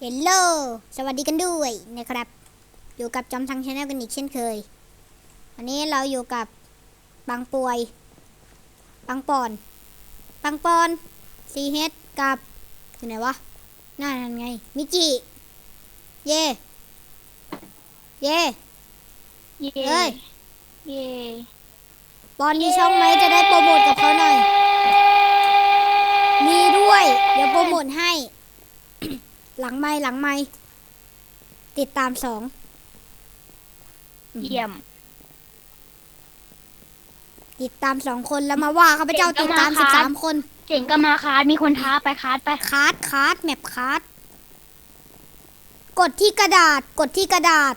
เฮลโลสวัสดีกันด้วยนะครับ อยู่กับจอมทังชาแนลกันอีกเช่นเคย วันนี้เราอยู่กับปังปวยปังปอนปังปอนซีเฮดกับอยู่ไหนวะนั่นไง มิจิ เย่เย่เย่เอ้ยเย่ปอนมีช่องไหมจะได้โปรโมทกับเขาหน่อย มีด้วย เดี๋ยวโปรโมทให้ หลังไม้หลังไม้ติดตามสองเยี่ยม ติดตามสองคนแล้วมาว่าข้าพเจ้าเก่ติงดก็ตามมาสิบครัสาบมคน เจ๋งก็มาคาร์ดมีคนท้าไปคาร์ดไปคาร์ดคาร์ดแมปคาร์ดกดที่กระดาษกดที่กระดาษ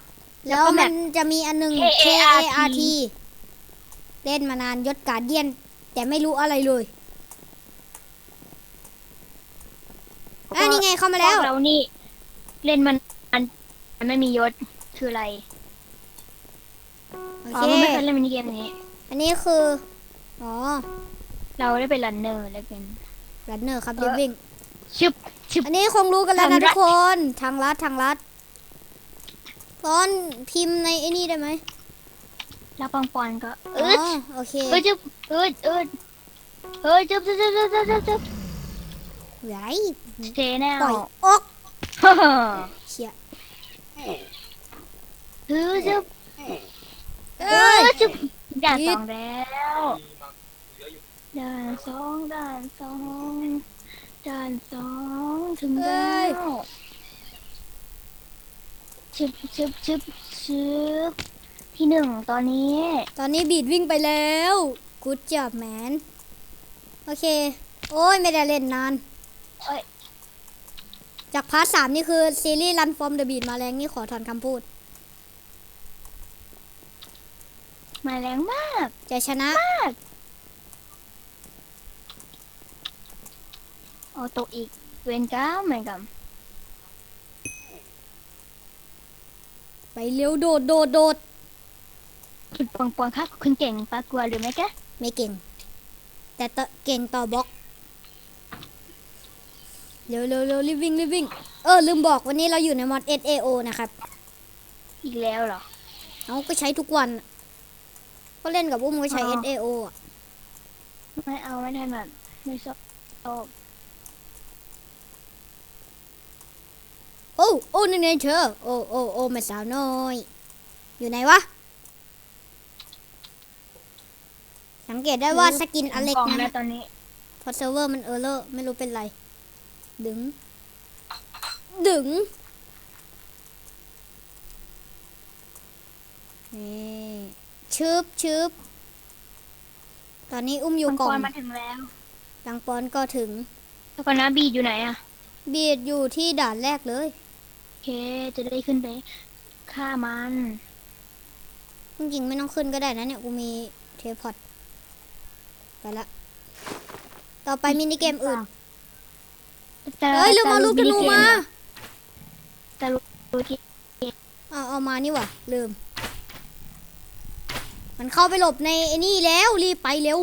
แล้วมันจะมีอันหนึง K A R T เล่นมานานยศการเดียน แต่ไม่รู้อะไรเลย อะนี่ไงเข้ามาแล้ว พกเรานี่ เล่นมันอันมันไม่มียศคืออะไรโออ๋อเคมันไม่เคยเล่นมินิเกมนี้ อันนี้คือ อ๋อเราได้เป็นรันเนอร์แล้วเป็น รันเนอร์ครับเออ เดี๋ยววิ่ง ชึบชึบอันนี้คงรู้กันแล้วนะทางรัทุฐ กคน ทางลัดทางลัดตอนพิมพ์ในไอ้นี่ได้ไหมแล้วปังปอนก็อ๋เอออโอเค เออจึบเออเออเออจึบจึบจึบจึบจึบจึบจึบ ไหวเทแน่ปล่อยอกฮ่าฮ่าเชี่ยเออจึบเอเอ้ยยจึบด่านสองแล้วด่านสองด่านสองด่านสองถึงแล้วชึบชึบชึบชึบที่หนึ่งตอนนี้ ตอนนี้บีดวิ่งไปแล้ว กูดจับแมน โอเค โอ้ยไม่ได้เล่นนาน เอ้ยจากพาร์ทสามนี่คือ ซีรีส์รันฟอร์มเดอะบีดมาแรงนี่ขอถอนคำพูด มาแรงมากจะชนะโอโตอีก เวนก้าเหมือนกันไปเร็วโดดโดดโดดคุณปองปองค่ะคุณเก่งปะกลัวหรือไม่กะไม่เก่ง แต่ตเก่งต่อบล็อก เร็วเร็วเร็วรีบวิ่งรีบวิ่งเออลืมบอกวันนี้เราอยู่ในมอด SAO นะครับอีกแล้วเหรอเอาก็ใช้ทุกวันอะก็เล่นกับอุ้มก็ใช้อ๋อ SAO อะไม่เอาไม่ถนัดไม่ชอบชอบโอ้โอ้นี่ไงเธอโอ้โอ้โอ้แม่สาวน้อย อยู่ไหนวะ สังเกตได้ว่าสกินอเล็กกล่องนะแล้วตอนนี้พอเซิร์ฟเวอร์มันเออร์เลอร์ไม่รู้เป็นไร ดึง ดึง นี่ชึบชึบตอนนี้อุ้มอยู่มังกล่กองรมาถึงแล้วดังปอนก็ถึงแล้วก็นะบีดอยู่ไหนอะบีดอยู่ที่ด่านแรกเลย โอเค จะได้ขึ้นไปฆ่ามันจริงๆไม่ต้องขึ้นก็ได้นะเนี่ย กูมีเทพอตไปละ ต่อไปมินิเกมอื่น แต่เฮ้ยลืมเอาลูกธนูมาแต่ลูกดูที่เอาเอามานี่หว่ะลืม มันเข้าไปหลบในไอ้นี่แล้วรีบไปเร็ว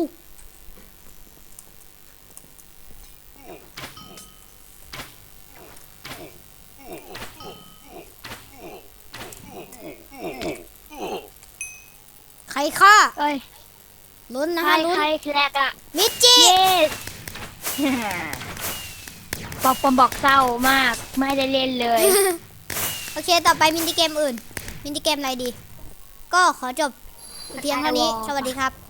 ใครฆ่าเอ้ยลุ้นนะใครฮะลุ้นใครแคลกอะมิจิ เย้ บอกปอมบอกเศร้ามาก ไม่ได้เล่นเลย โอเค ต่อไปมินิเกมอื่น มินิเกมอะไรดี ก็ขอจบเพียงเท่านี้ สวัสดีครับ